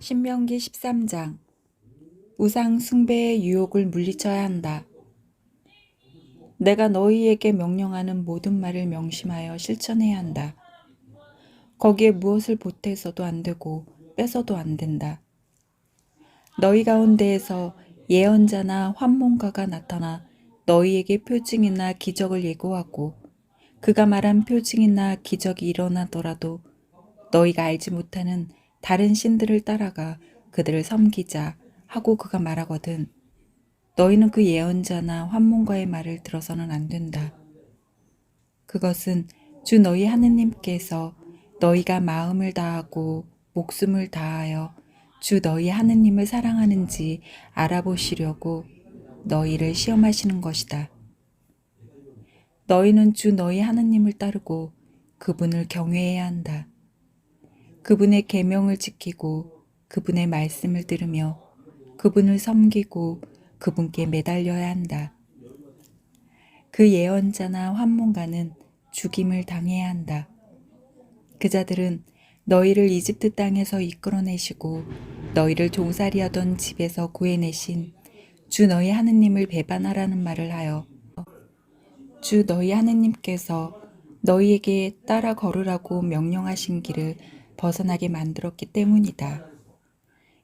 신명기 13장 우상 숭배의 유혹을 물리쳐야 한다. 내가 너희에게 명령하는 모든 말을 명심하여 실천해야 한다. 거기에 무엇을 보태서도 안 되고 뺏어도 안 된다. 너희 가운데에서 예언자나 환몽가가 나타나 너희에게 표징이나 기적을 예고하고 그가 말한 표징이나 기적이 일어나더라도 너희가 알지 못하는 다른 신들을 따라가 그들을 섬기자 하고 그가 말하거든 너희는 그 예언자나 환몽가의 말을 들어서는 안 된다. 그것은 주 너희 하느님께서 너희가 마음을 다하고 목숨을 다하여 주 너희 하느님을 사랑하는지 알아보시려고 너희를 시험하시는 것이다. 너희는 주 너희 하느님을 따르고 그분을 경외해야 한다. 그분의 계명을 지키고 그분의 말씀을 들으며 그분을 섬기고 그분께 매달려야 한다. 그 예언자나 환몽가는 죽임을 당해야 한다. 그 자들은 너희를 이집트 땅에서 이끌어내시고 너희를 종살이하던 집에서 구해내신 주 너희 하느님을 배반하라는 말을 하여 주 너희 하느님께서 너희에게 따라 걸으라고 명령하신 길을 벗어나게 만들었기 때문이다.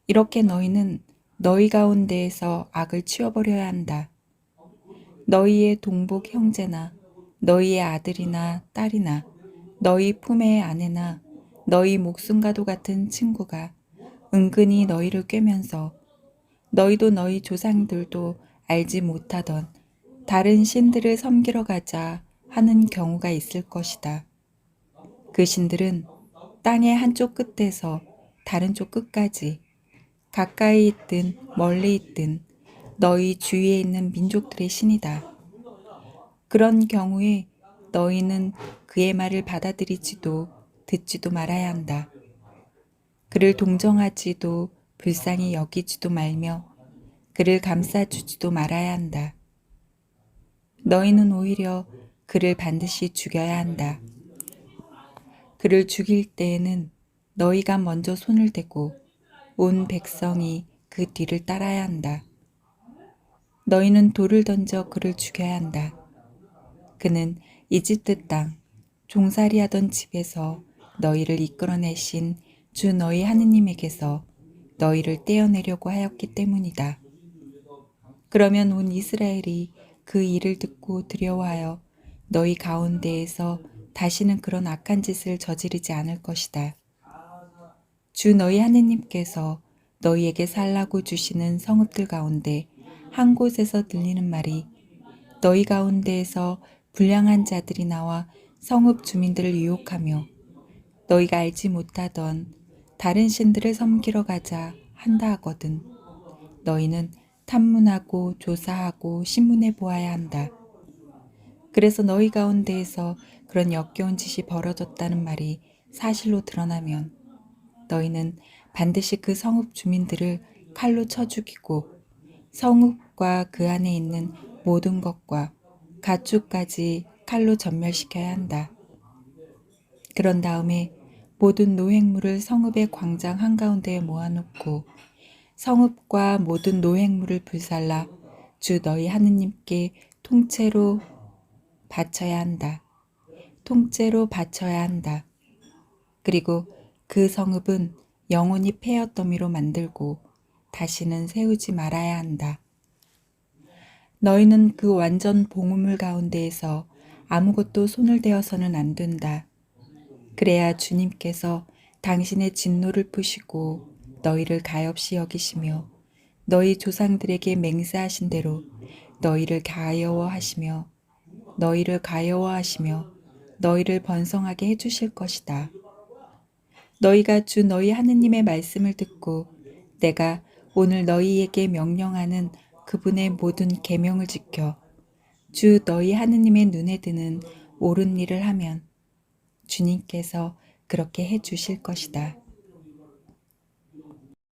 이렇게 너희는 너희 가운데에서 악을 치워버려야 한다. 너희의 동복 형제나 너희의 아들이나 딸이나 너희 품의 아내나 너희 목숨과도 같은 친구가 은근히 너희를 꿰면서 너희도 너희 조상들도 알지 못하던 다른 신들을 섬기러 가자 하는 경우가 있을 것이다. 그 신들은 땅의 한쪽 끝에서 다른 쪽 끝까지 가까이 있든 멀리 있든 너희 주위에 있는 민족들의 신이다. 그런 경우에 너희는 그의 말을 받아들이지도 듣지도 말아야 한다. 그를 동정하지도 불쌍히 여기지도 말며 그를 감싸주지도 말아야 한다. 너희는 오히려 그를 반드시 죽여야 한다. 그를 죽일 때에는 너희가 먼저 손을 대고 온 백성이 그 뒤를 따라야 한다. 너희는 돌을 던져 그를 죽여야 한다. 그는 이집트 땅 종살이 하던 집에서 너희를 이끌어내신 주 너희 하느님에게서 너희를 떼어내려고 하였기 때문이다. 그러면 온 이스라엘이 그 일을 듣고 두려워하여 너희 가운데에서 다시는 그런 악한 짓을 저지르지 않을 것이다. 주 너희 하느님께서 너희에게 살라고 주시는 성읍들 가운데 한 곳에서 들리는 말이 너희 가운데에서 불량한 자들이 나와 성읍 주민들을 유혹하며 너희가 알지 못하던 다른 신들을 섬기러 가자 한다 하거든. 너희는 탐문하고 조사하고 신문해 보아야 한다. 그래서 너희 가운데에서 그런 역겨운 짓이 벌어졌다는 말이 사실로 드러나면 너희는 반드시 그 성읍 주민들을 칼로 쳐 죽이고 성읍과 그 안에 있는 모든 것과 가축까지 칼로 전멸시켜야 한다. 그런 다음에 모든 노획물을 성읍의 광장 한가운데에 모아놓고 성읍과 모든 노획물을 불살라 주 너희 하느님께 통째로 바쳐야 한다. 통째로 바쳐야 한다. 그리고 그 성읍은 영원히 폐허더미로 만들고 다시는 세우지 말아야 한다. 너희는 그 완전 봉우물 가운데에서 아무것도 손을 대어서는 안 된다. 그래야 주님께서 당신의 진노를 푸시고 너희를 가엾이 여기시며 너희 조상들에게 맹세하신 대로 너희를 가여워하시며 너희를 가여워하시며 너희를 번성하게 해주실 것이다. 너희가 주 너희 하느님의 말씀을 듣고 내가 오늘 너희에게 명령하는 그분의 모든 계명을 지켜 주 너희 하느님의 눈에 드는 옳은 일을 하면 주님께서 그렇게 해 주실 것이다.